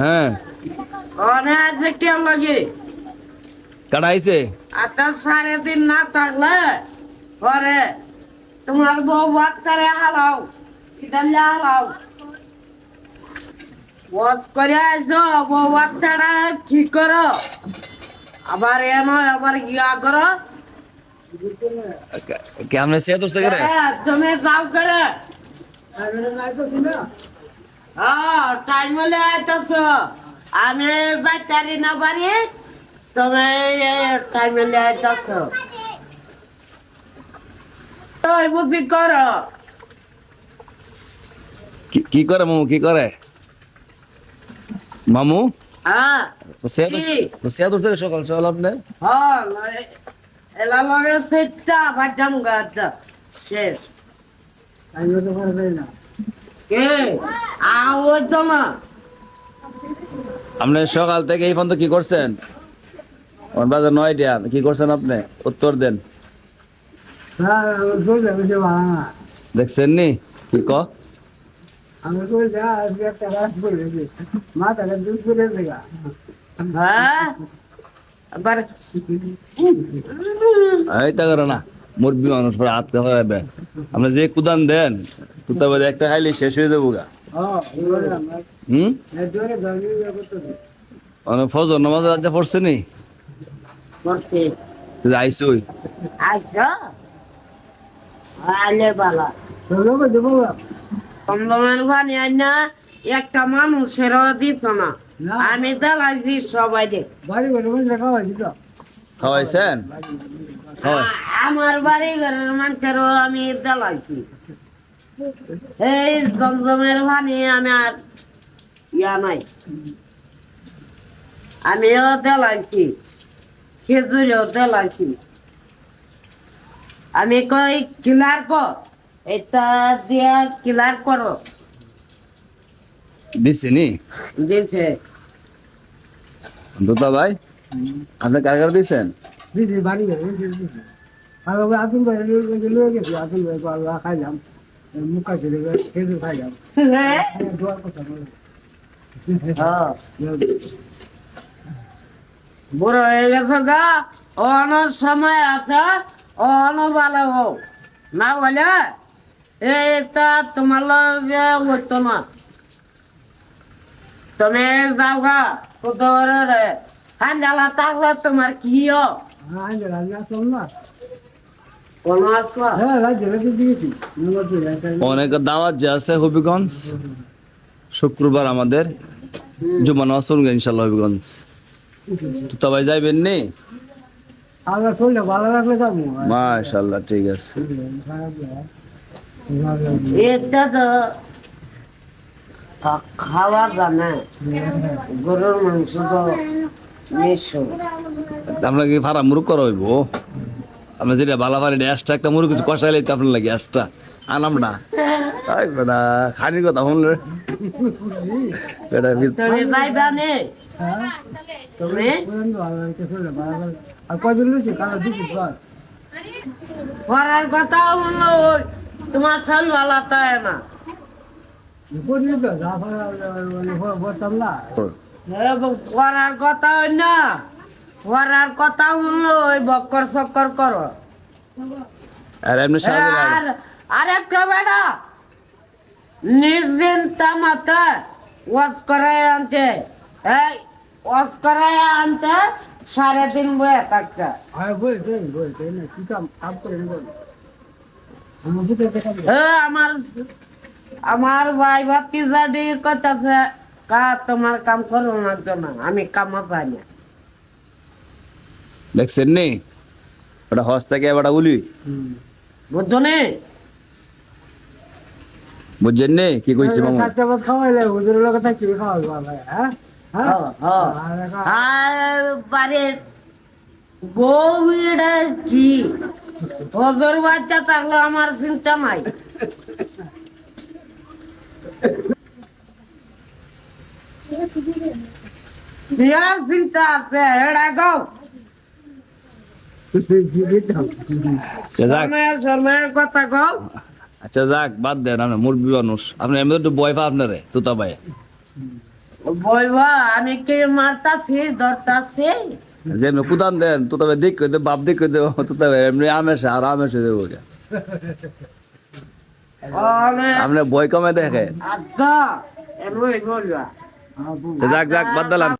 হ্যাঁ। অনেক আছে কে লাগে কাটা আইছে সাড়ে দিন না থাকলে পরে তোমার বউ বাচ্চারে হালাও ইটালে হালাও। ওয়াশ করে আসো বউ বাচ্চাটা ঠিক করো? আবার এন আবার ইয়া করো? কেমন সে হ্যাঁ, তুমি যাও করে। টাইম হলে আইতেছ। আমি যাইতারি না পারি তুমি টাইম হলে আইতেছ। করো। কি- কি করে মামু কি করে? মামু? হ্যাঁ সকাল সকাল আপনি। হ্যাঁ এলা লগে সেটা বাজাম গাছ শেষ। আপনি সকাল থেকে এই পর্যন্ত কি করছেন? বাজার নয়টা কি করছেন আপনি? উত্তর দেন। দেখছেন নি? কি ক? হ্যাঁ? আবার? এই তা করে না। মুরবি মানুষ পরে হাত হবে আপনি যে কুদান দেন কুতা বলে একটা খাইলে শেষ হয়ে যাব গা। হুম? মানে ফজর নামাজ আজ পড়ছে নি? আইসুই। আচ্ছা আলে বালা। কমলমের পানি আইনা একটা মানুষেরও দিত না। আমি দেলাইছি সবাই দে খাওয়াইছেন হয় আ- আমার বাড়ি ঘরের মানুষেরও আমি দেলাইছি এই জমজমের পানি আমি আর ইয়া নাই। আমিও দেলাইছি খেজুরেও দেলাইছি আমি কই ক্লিয়ার কর এটা দিয়া ক্লিয়ার করো। দিছে নি? দিছে। দুতা ভাই? আপনি কার কার দিছেন হ্যাঁ? হ্যাঁ। বুড়ো হয়ে গেছে গা অন সময় আছে অন ভালো হোক না বলে এটা তোমার লগে হইতো না। তুমি যাও গা কোথাও রে? তোমার কি হোক কোনো আসবা অনেক দাওয়াত যে আছে হবিগঞ্জ শুক্রবার আমাদের। জুমা নামাজ শুনবে ইনশাল্লাহ হবিগঞ্জ। তুতা ভাই যাইবেন নি? আমরা চললে ভালো রাখলে যাব মাশাল্লাহ ঠিক আছে। এটা তো খাওয়ার জানে গরুর মাংস তো নিঃস্ব আমরা কি ফারা মুরুক করা হইব? আমরা যেটা বালা পারি এক্সট্রা একটা মুরুক কিছু কষাইলে তো আপনার লাগে এক্সট্রা আনাম না। তাই বেটা খানির কথা শুনলে। বেটা পড়ার কথা হলো তোমার ছল ভালো তাই না। পড়ার কথা হই না। পড়ার কথা হলো ওই বক্কর চক্কর করো। আর এমনি সাজে আর আরেকটা বেটা নির্দিন তামাতে ওয়াজ করায় আনতে। এই ওয়াজ করায় আনতে সাড়ে তিন বয়ে থাকতে। আমার আমার আমার ভাই ভাতি জাডি কইতাছে কা তোমার কাম করো না জন্য আমি কামা পাই না। দেখছেন নি? ওটা হস থেকে এবার বলি বুঝছ নে? বুঝছেন নি? কি কইছে মামু? সাতটা বাজ খাওয়াইলে ওদের লোক থাকছি খাওয়াই ভালো হ্যাঁ? হ্যাঁ? আর বাড়ির বউটা কি? ওদের বাচ্চা থাকলে আমার চিন্তা নাই। বিয়ার চিন্তা গাও কথা আচ্ছা যাক বাদ দেন আপনি মুরব্বী মানুষ। আপনি এমনি একটু বয় পা আপনারে তুতা ভাই। আমি কি মারতাছি ধরতাছি? যে এমনি দেন তুতা ভাই দেখ দে বাপ দেখ দে তুতা ভাই এমনি আমেশে আর আমেশে দেবো। আপনি বই কমে দেখে। আচ্ছা এমনি বলবা। যাক যাক বাদ দিলাম।